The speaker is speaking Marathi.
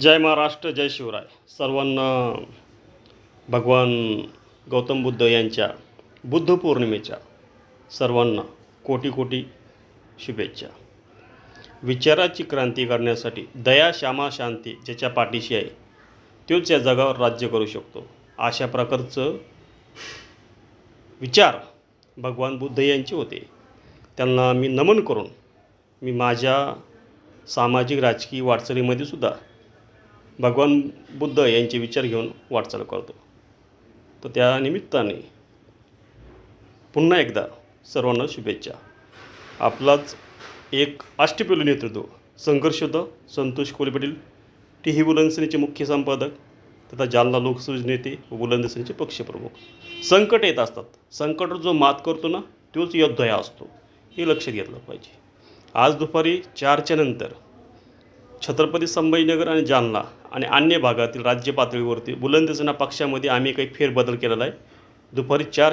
जय महाराष्ट्र जय शिवराय. सर्वांना भगवान गौतम बुद्ध यांच्या बुद्ध पौर्णिमेच्या सर्वांना कोटी कोटी शुभेच्छा. विचाराची क्रांती करण्यासाठी दया श्यामा शांती ज्याच्या पाठीशी आहे तोच या जगावर राज्य करू शकतो. अशा प्रकारचं विचार भगवान बुद्ध यांचे होते. त्यांना मी नमन करून मी माझ्या सामाजिक राजकीय वाटचालीमध्ये सुद्धा भगवान बुद्ध यांचे विचार घेऊन वाटचाल करतो. तर त्या निमित्ताने पुन्हा एकदा सर्वांना शुभेच्छा. आपलाच एक अष्टपैलू नेतृत्व संघर्षद संतोष कोले टी ही बुलंदसेनेचे मुख्य संपादक तथा जालना लोकसभेचे नेते व बुलंदसेनेचे पक्षप्रमुख. संकट येत असतात. संकटवर जो मात करतो ना तोच योद्धा असतो. हे लक्षात घेतलं पाहिजे. आज दुपारी चारच्या नंतर छत्रपती संभाजीनगर आणि जालना आणि अन्य भागातील राज्य पातळीवरती बुलंदसेना पक्षामध्ये आम्ही काही फेरबदल केलेला आहे. दुपारी चार